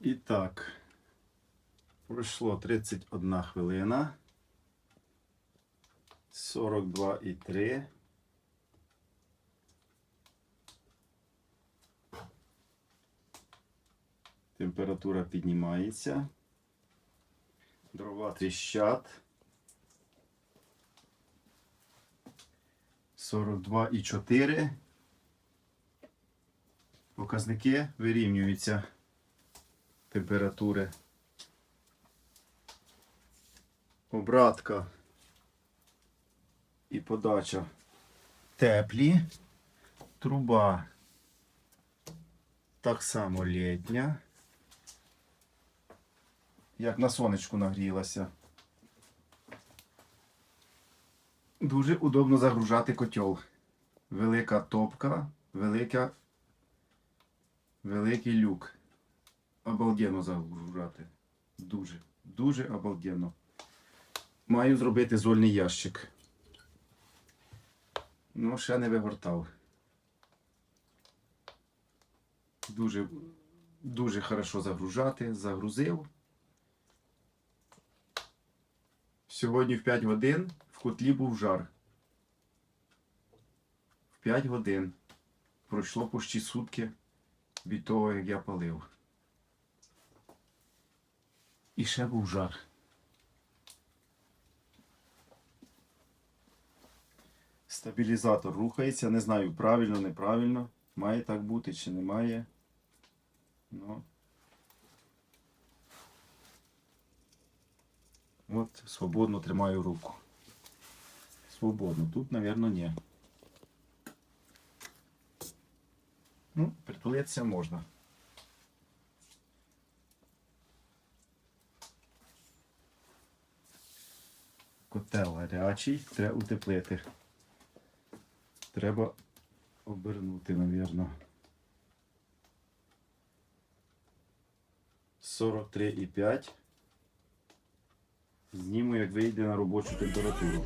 І так, пройшло 31 хвилина. 42,3. Температура піднімається. Дрова тріщать. 42,4. Показники вирівнюються температури. Обратка і подача теплі. Труба так само літня. Як на сонечку нагрілася. Дуже удобно загружати котел. Велика топка, велика, великий люк. Обалденно загружати. Дуже, дуже обалденно. Маю зробити зольний ящик. Ну, ще не вигортав. Дуже, дуже хорошо загружати. Загрузив. Сьогодні в 5 годин в котлі був жар. В 5 годин. Пройшло почти сутки від того, як я палив. І ще був жар. Стабілізатор рухається. Не знаю, правильно, неправильно. Має так бути чи не має. Ну. От, свободно тримаю руку. Свободно. Тут, мабуть, ні. Ну, притулитися можна. Котел гарячий, треба утеплити. Треба обернути, мабуть. 43,5. Зніму, як вийде на робочу температуру.